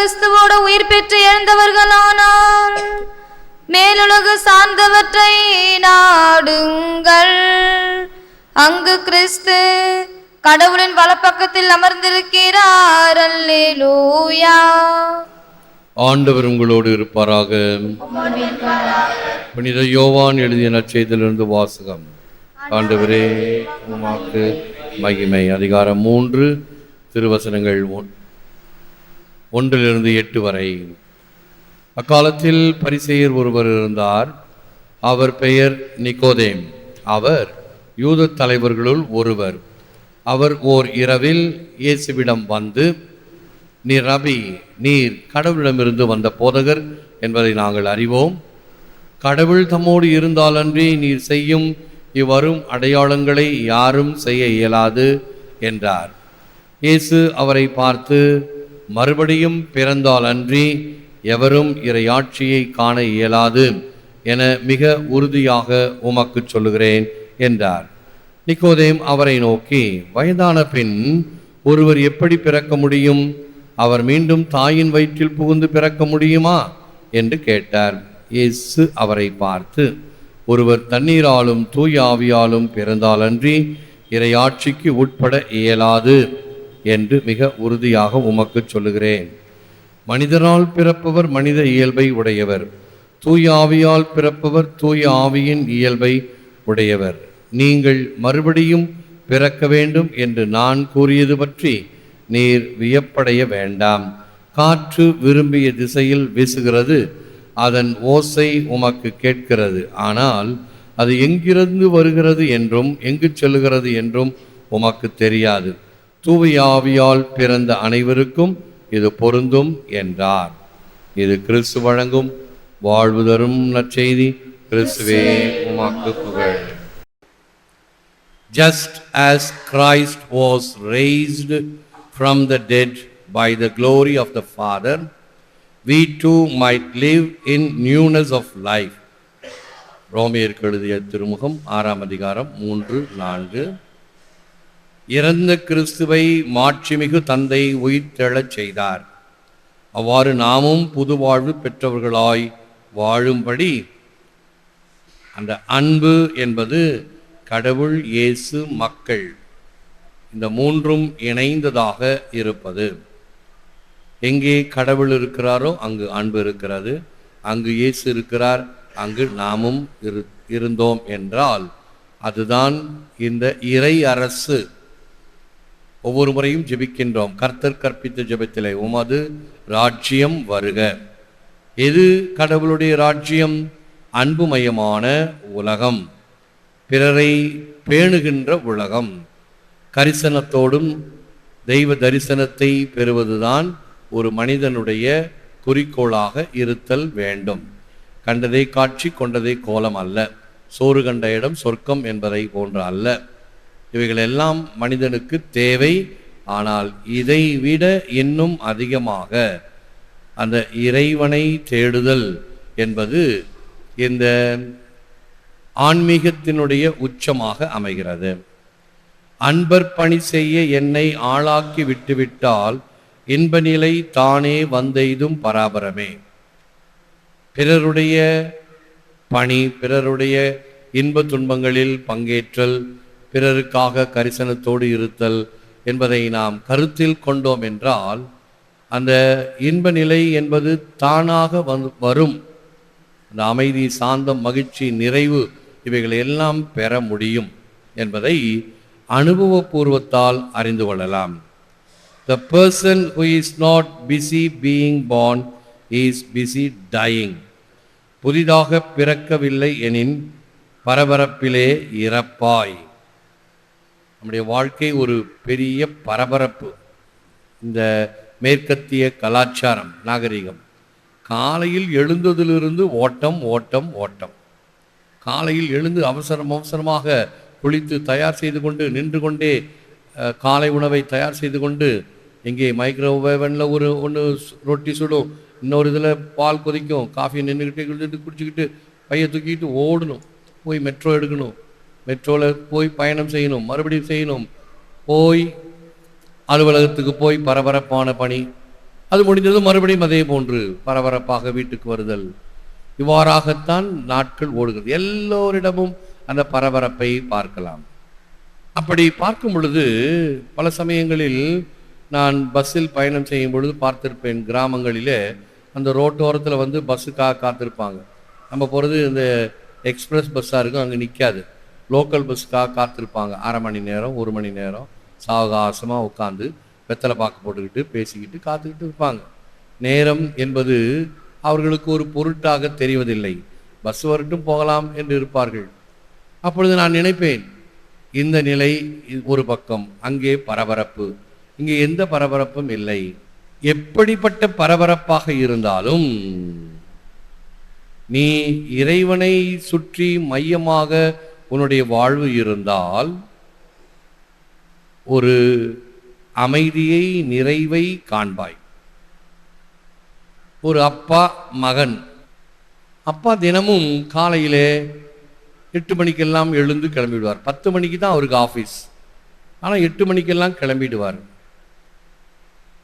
கிறிஸ்துவோட உயிர் பெற்று இழந்தவர்களானால் மேலுலகு சார்ந்தவற்றை நாடுங்கள். அங்கு கிறிஸ்து கடவுளின் வலப்பக்கத்தில் அமர்ந்திருக்கிறார். அல்லேலூயா. ஆண்டவர் உங்களோடு இருப்பாராக. புனித யோவான் எழுதிய நற்செய்திலிருந்து வாசகம். ஆண்டவரே உமாக்கு மகிமை. அதிகாரம் மூன்று திருவசனங்கள் ஒன்றிலிருந்து எட்டு வரை. அக்காலத்தில் பரிசெயர் ஒருவர் இருந்தார். அவர் பெயர் நிக்கோதேம். அவர் யூத தலைவர்களுள் ஒருவர். அவர் ஓர் இரவில் இயேசுவிடம் வந்து நீர் ரபி நீர் கடவுளிடமிருந்து வந்த போதகர் என்பதை நாங்கள் அறிவோம். கடவுள் தம்மோடு இருந்தாலன்றி நீர் செய்யும் இவ்வரும் அடையாளங்களை யாரும் செய்ய இயலாது என்றார். இயேசு அவரை பார்த்து மறுபடியும் பிறந்தால் அன்றி எவரும் இறையாட்சியை காண இயலாது என மிக உறுதியாக உமக்கு சொல்லுகிறேன் என்றார். நிக்கோதேம் அவரை நோக்கி வயதான பின் ஒருவர் எப்படி பிறக்க முடியும்? அவர் மீண்டும் தாயின் வயிற்றில் புகுந்து பிறக்க முடியுமா? என்று கேட்டார். இயேசு அவரை பார்த்து ஒருவர் தண்ணீராலும் தூய் ஆவியாலும் பிறந்தாலன்றி இறையாட்சிக்கு உட்பட இயலாது. என்று மிக உறுதியாக உமக்கு சொல்லுகிறேன். மனிதரால் பிறப்பவர் மனித இயல்பை உடையவர். தூய ஆவியால் பிறப்பவர் தூய ஆவியின் இயல்பை உடையவர். நீங்கள் மறுபடியும் பிறக்க வேண்டும் என்று நான் கூறியது பற்றி நீர் வியப்படைய வேண்டாம். காற்று விரும்பிய திசையில் வீசுகிறது அதன் ஓசை உமக்கு கேட்கிறது. ஆனால் அது எங்கிருந்து வருகிறது என்றும் எங்கு செல்கிறது என்றும் உமக்கு தெரியாது. தூவியாவியால் பிறந்த அனைவருக்கும் இது பொருந்தும் என்றார். இது கிறிஸ்து வழங்கும் வாழ்வு தரும் நற்செய்தி. கிறிஸ்துவே உமாக்கு புகழ். Just as Christ was raised from the dead by the glory of the Father we too might live in newness of life ரோமியருக்கு எழுதிய திருமுகம் ஆறாம் அதிகாரம் மூன்று நான்கு. இறந்த கிறிஸ்துவை மாட்சிமிகு தந்தை உயிர்த்தெழச் செய்தார். அவ்வாறு நாமும் புது வாழ்வு பெற்றவர்களாய் வாழும்படி அந்த அன்பு என்பது கடவுள் இயேசு மக்கள் இந்த மூன்றும் இணைந்ததாக இருப்பது. எங்கே கடவுள் இருக்கிறாரோ அங்கு அன்பு இருக்கிறது. அங்கு இயேசு இருக்கிறார் அங்கு நாமும் இரு இருந்தோம் என்றால் அதுதான் இந்த இறை அரசு. ஒவ்வொரு முறையும் ஜெபிக்கின்றோம். கர்த்தர் கற்பித்த ஜெபத்திலே உமது ராஜ்யம் வருக. எது கடவுளுடைய ராஜ்யம்? அன்புமயமான உலகம். பிறரை பேணுகின்ற உலகம். கரிசனத்தோடும் தெய்வ தரிசனத்தை பெறுவதுதான் ஒரு மனிதனுடைய குறிக்கோளாக இருத்தல் வேண்டும். கண்டதை காட்சி கொண்டதை கோலம் அல்ல. சோறு கண்ட இடம் சொர்க்கம் என்பதை போன்ற அல்ல. இவைகள் எல்லாம் மனிதனுக்கு தேவை. ஆனால் இதை விட இன்னும் அதிகமாக அந்த இறைவனை தேடுதல் என்பது இந்த ஆன்மீகத்தினுடைய உச்சமாக அமைகிறது. அன்பர் பணி செய்ய என்னை ஆளாக்கி விட்டுவிட்டால் இன்ப நிலை தானே வந்தெய்தும் பராபரமே. பிறருடைய பணி பிறருடைய இன்ப துன்பங்களில் பங்கேற்றல் பிறருக்காக கரிசனத்தோடு இருத்தல் என்பதை நாம் கருத்தில் கொண்டோம் என்றால் அந்த இன்ப நிலை என்பது தானாக வந்து வரும். அந்த அமைதி சாந்தம் மகிழ்ச்சி நிறைவு இவைகளை எல்லாம் பெற முடியும் என்பதை அனுபவபூர்வத்தால் அறிந்து கொள்ளலாம். The person who is not busy being born is busy dying புதிதாக பிறக்கவில்லை எனின் பரபரப்பிலே இறப்பாய். நம்முடைய வாழ்க்கை ஒரு பெரிய பரபரப்பு. இந்த மேற்கத்திய கலாச்சாரம் நாகரிகம். காலையில் எழுந்ததிலிருந்து ஓட்டம் ஓட்டம் ஓட்டம். காலையில் எழுந்து அவசரம் அவசரமாக குளித்து தயார் செய்து கொண்டு நின்று கொண்டே காலை உணவை தயார் செய்து கொண்டு இங்கே மைக்ரோவேவனில் ஒரு ஒன்று ரொட்டி சுடும் இன்னொரு இதில் பால் கொதிக்கும் காஃபி நின்றுக்கிட்டே குடிச்சிட்டு குடிச்சிக்கிட்டு பையை தூக்கிட்டு ஓடணும். போய் மெட்ரோ எடுக்கணும். மெட்ரோவில் போய் பயணம் செய்யணும் மறுபடியும் செய்யணும். போய் அலுவலகத்துக்கு போய் பரபரப்பான பணி. அது முடிந்ததும் மறுபடியும் அதே போன்று பரபரப்பாக வீட்டுக்கு வருதல். இவ்வாறாகத்தான் நாட்கள் ஓடுகிறது. எல்லோரிடமும் அந்த பரபரப்பை பார்க்கலாம். அப்படி பார்க்கும் பொழுது பல சமயங்களில் நான் பஸ்ஸில் பயணம் செய்யும் பொழுது பார்த்திருப்பேன் கிராமங்களிலே அந்த ரோட்டோரத்தில் வந்து பஸ்ஸுக்காக காத்திருப்பாங்க. நம்ம போகிறது இந்த எக்ஸ்பிரஸ் பஸ்ஸாக இருக்கும் அங்கே நிற்காது லோக்கல் பஸ்ஸுக்காக காத்திருப்பாங்க. அரை மணி நேரம் ஒரு மணி நேரம் சாவகாசமாக உட்காந்து வெத்தலை பாக்கு போட்டுக்கிட்டு பேசிக்கிட்டு காத்துக்கிட்டு இருப்பாங்க. நேரம் என்பது அவர்களுக்கு ஒரு பொருட்டாக தெரிவதில்லை. பஸ் வரட்டும் போகலாம் என்று இருப்பார்கள். அப்பொழுது நான் நினைப்பேன் இந்த நிலை ஒரு பக்கம் அங்கே பரபரப்பு. இங்கே எந்த பரபரப்பும் இல்லை. எப்படிப்பட்ட பரபரப்பாக இருந்தாலும் நீ இறைவனை சுற்றி மையமாக உன்னுடைய வாழ்வு இருந்தால் ஒரு அமைதியை நிறைவை காண்பாய். ஒரு அப்பா மகன். அப்பா தினமும் காலையிலே எட்டு மணிக்கெல்லாம் எழுந்து கிளம்பிடுவார். பத்து மணிக்கு தான் அவருக்கு ஆஃபீஸ். ஆனால் எட்டு மணிக்கெல்லாம் கிளம்பிடுவார்.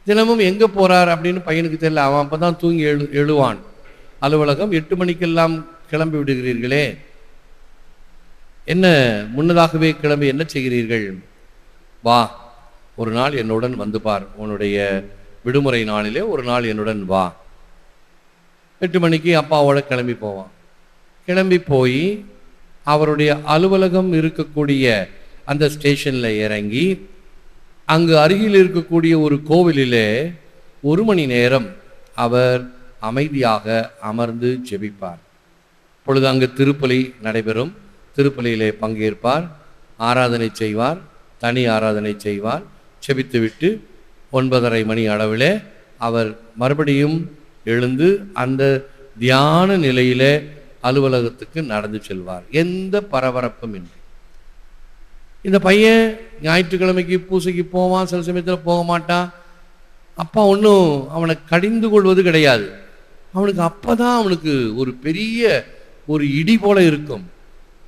தினமும் எங்கே போகிறார் அப்படின்னு பையனுக்கு தெரியல. அவன் அப்போ தான் தூங்கி எழு எழுவான். அலுவலகம் எட்டு மணிக்கெல்லாம் கிளம்பி விடுகிறீர்களே. என்ன முன்னதாகவே கிளம்பி என்ன செய்கிறீர்கள்? வா ஒரு நாள் என்னுடன் வந்து பார். உன்னுடைய விடுமுறை நாளிலே ஒரு நாள் என்னுடன் வா. எட்டு மணிக்கு அப்பாவோட கிளம்பி போவான். கிளம்பி போய் அவருடைய அலுவலகம் இருக்கக்கூடிய அந்த ஸ்டேஷனில் இறங்கி அங்கு அருகில் இருக்கக்கூடிய ஒரு கோவிலிலே ஒரு மணி நேரம் அவர் அமைதியாக அமர்ந்து ஜெபிப்பார். பொழுது அங்கு திருப்பலி நடைபெறும். திருப்பலியிலே பங்கேற்பார் ஆராதனை செய்வார் தனி ஆராதனை செய்வார். செபித்துவிட்டு ஒன்பதரை மணி அளவிலே அவர் மறுபடியும் எழுந்து அந்த தியான நிலையிலே அலுவலகத்துக்கு நடந்து செல்வார். எந்த பரபரப்பும் இன்றி. இந்த பையன் ஞாயிற்றுக்கிழமைக்கு பூசைக்கு போவான் சில சமயத்தில் போக மாட்டான். அப்பா ஒன்றும் அவனை கடிந்து கொள்வது கிடையாது. அவனுக்கு அப்பதான் அவனுக்கு ஒரு பெரிய ஒரு இடி போல இருக்கும்.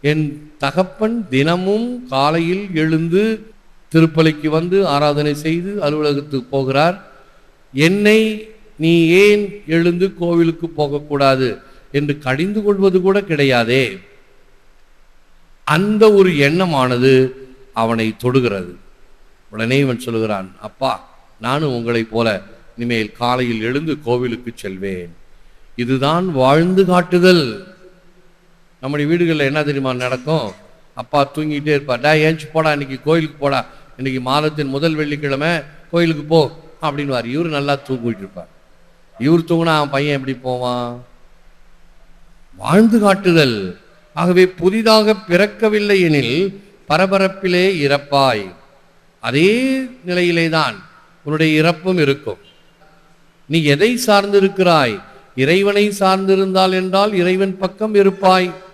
என் தகப்பன் தினமும் காலையில் எழுந்து திருப்பலிக்கு வந்து ஆராதனை செய்து அலுவலகத்துக்கு போகிறார். என்னை நீ ஏன் எழுந்து கோவிலுக்கு போகக்கூடாது என்று கடிந்து கொள்வது கூட கிடையாதே. அந்த ஒரு எண்ணமானது அவனை தொடுகிறது. உடனே இவன் சொல்லுகிறான் அப்பா நானும் உங்களைப் போல இனிமேல் காலையில் எழுந்து கோவிலுக்கு செல்வேன். இதுதான் வாழ்ந்து காட்டுதல். நம்முடைய வீடுகளில் என்ன தெரியுமா நடக்கும்? அப்பா தூங்கிட்டே இருப்பார். டா ஏஞ்சி போடா இன்னைக்கு கோயிலுக்கு போடா. இன்னைக்கு மாதத்தின் முதல் வெள்ளிக்கிழமை கோயிலுக்கு போ அப்படின்வார் இவர் நல்லா தூங்கிட்டு இருப்பார். இவர் தூங்கினா அவன் பையன் எப்படி போவான்? வாழ்ந்து காட்டுதல். ஆகவே புதிதாக பிறக்கவில்லை எனில் பரபரப்பிலே இறப்பாய். அதே நிலையிலே தான் உன்னுடைய இறப்பும் இருக்கும். நீ எதை சார்ந்திருக்கிறாய்? இறைவனை சார்ந்திருந்தால் என்றால் இறைவன் பக்கம் இருப்பாய்.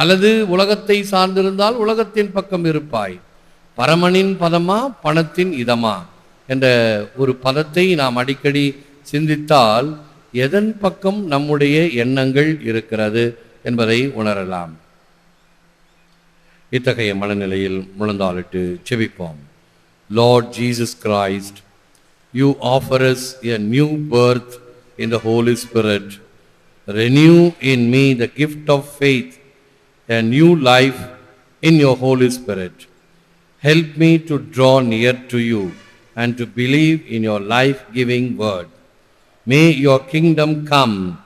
அல்லது உலகத்தை சார்ந்திருந்தால் உலகத்தின் பக்கம் இருப்பாய். பரமனின் பதமா பணத்தின் இதமா என்ற ஒரு பதத்தை நாம் அடிக்கடி சிந்தித்தால் எதன் பக்கம் நம்முடைய எண்ணங்கள் இருக்கிறது என்பதை உணரலாம். இத்தகைய மனநிலையில் முழந்தாளிட்டு செபிப்போம். Lord Jesus Christ you offer us a new birth in the Holy Spirit renew in me the gift of faith a new life in your Holy Spirit. Help me to draw near to you and to believe in your life giving word. May your kingdom come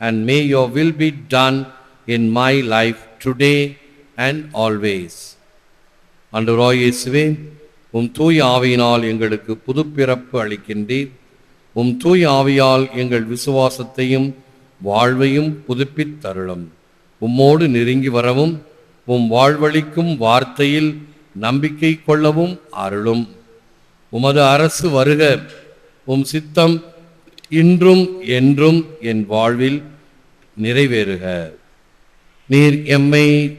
and may your will be done in my life today and always. அன்று இயேசுவே உம் தூய் ஆவியினால் எங்களுக்கு புதுப்பிறப்பு அளிக்கின்றீர் உம் தூய் ஆவியால் எங்கள் விசுவாசத்தையும் வாழ்வையும் புதுப்பித் தருளும் உம்மோடு நெருங்கி வரவும் உம் வாழ்வழிக்கும் வார்த்தையில் நம்பிக்கை கொள்ளவும் அருளும். உமது அரசு வருக உம் சித்தம் இன்றும் என்றும் என் வாழ்வில் நிறைவேறுக. நீர் எம்மை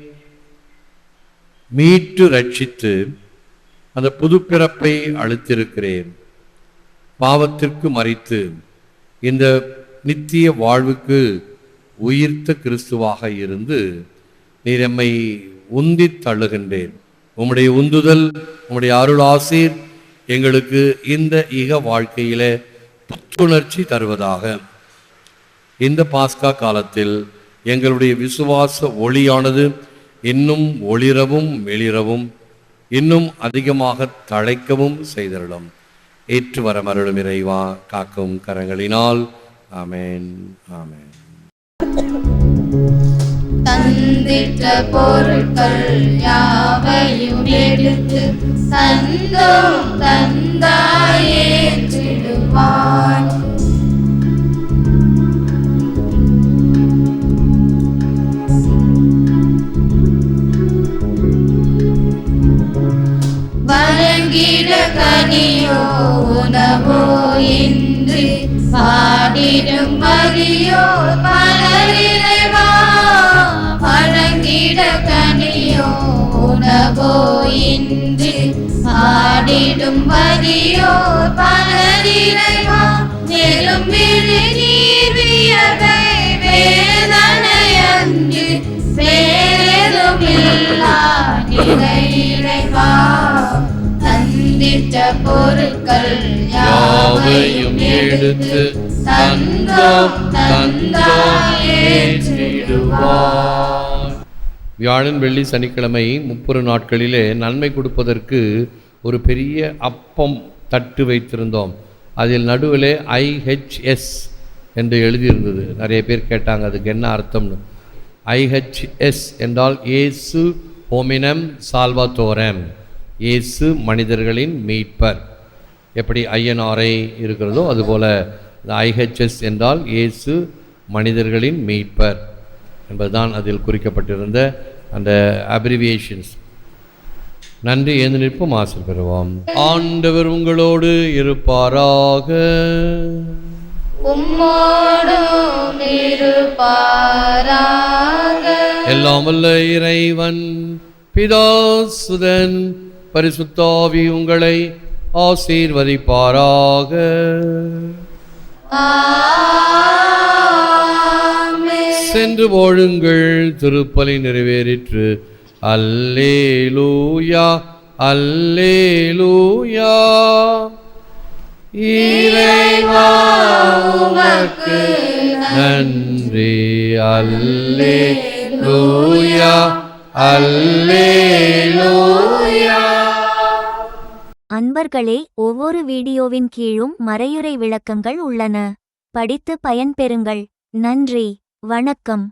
மீட்டு ரட்சித்து அந்த புதுப்பிறப்பை அளித்திருக்கிறேன். பாவத்திற்கு மறித்து இந்த நித்திய வாழ்வுக்கு உயிர்த்த கிறிஸ்துவாக இருந்து நீர் எம்மை உந்தித் தள்ளுகின்றேன் உம்முடைய உந்துதல் உம்முடைய அருள் ஆசீர் எங்களுக்கு இந்த இக வாழ்க்கையில புத்துணர்ச்சி தருவதாக. இந்த பாஸ்கா காலத்தில் எங்களுடைய விசுவாச ஒளியானது இன்னும் ஒளிரவும் வெளிரவும் இன்னும் அதிகமாக தழைக்கவும் செய்திருளும் ஏற்று வர மருளும் இறைவா காக்கும் கரங்களினால். ஆமேன் ஆமேன். தந்திட்ட பொருட்கள் யாவையும் எடுத்து தந்தோம் தந்தாயேற்றிடுவான் வணங்கிட போயின்று பாடிடும் பதியோ பலரிறைவா மேலும் விழி நீர் வியர்வை வேதனை தந்திட்ட பொருட்கள் யாவையும் எடுத்து தந்தோம் தந்தாயேற்றிடுவார் வியாழன் வெள்ளி சனிக்கிழமை முப்பது நாட்களிலே நன்மை கொடுப்பதற்கு ஒரு பெரிய அப்பம் தட்டு வைத்திருந்தோம். அதில் நடுவிலே ஐஹெச்எஸ் என்று எழுதியிருந்தது. நிறைய பேர் கேட்டாங்க அதுக்கு என்ன அர்த்தம்னு. ஐஹெச்எஸ் என்றால் ஏசு ஹோமினம் சால்வாத்தோரம் இயேசு மனிதர்களின் மீட்பர். எப்படி ஐஎன்ஆர்ஐ இருக்கிறதோ அதுபோல் இந்த ஐஹெச்எஸ் என்றால் இயேசு மனிதர்களின் மீட்பர் என்பதுதான் அதில் குறிக்கப்பட்டிருந்த அந்த அப்ரிவியேஷன்ஸ் நன்றி ஏந்து நிற்போம் ஆசை பெறுவோம். ஆண்டவர் உங்களோடு இருப்பாராக. எல்லாம் வல்ல இறைவன் பிதாசுதன் பரிசுத்தாவி உங்களை ஆசீர்வதிப்பாராக. சென்று போழுங்கள் திருப்பலி நிறைவேறிற்று. அல்லேலூயா அல்லேலூயா. இறைவா உமக்கு நன்றி. அல்லேலூயா அல்லேலூயா. அன்பர்களே ஒவ்வொரு வீடியோவின் கீழும் மறையுறை விளக்கங்கள் உள்ளன. படித்து பயன்பெறுங்கள். நன்றி. வணக்கம்.